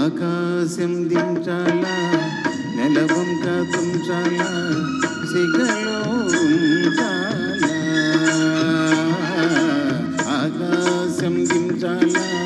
Akasim dim chala, nelavam ka tum chala, sigala. gimjala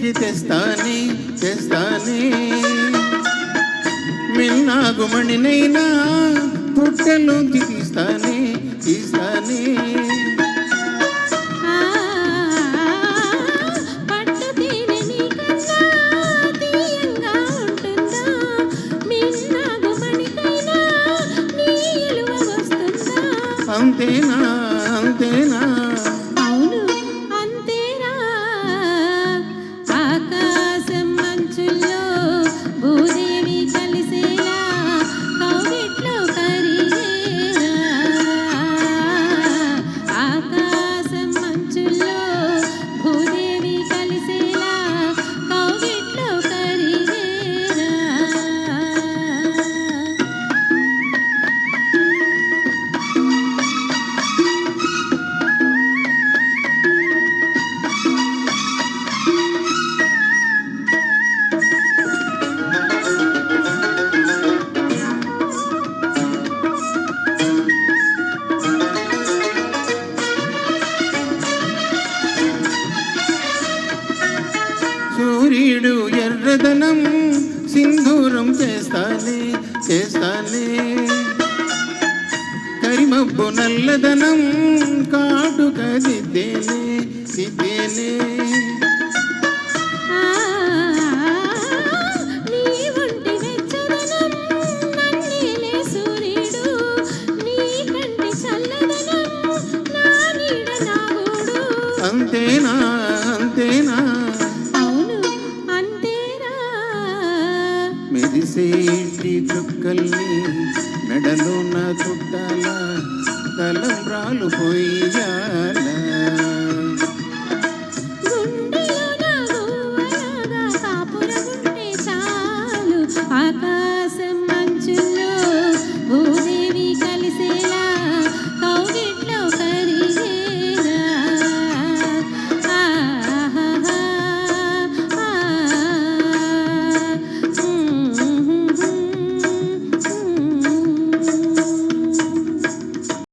ఇంటికి తెస్తానే తెస్తానే. మిన్నాగుమణినైనా పుట్టలోకి తీస్తానే తీస్తానే. అంతేనా అంతేనా? వీడు ఎర్రదనం సింధూరం చేస్తాలే చేస్తానే కరిమబ్బు నల్లదనం కాటు కదిద్దేనే సిద్దేనే అంతేనా అంతేనా? అదిసేటి చుక్కల్ని మెడలోన చుట్టాల తలంబ్రాలు పోయాల. ఆకాశ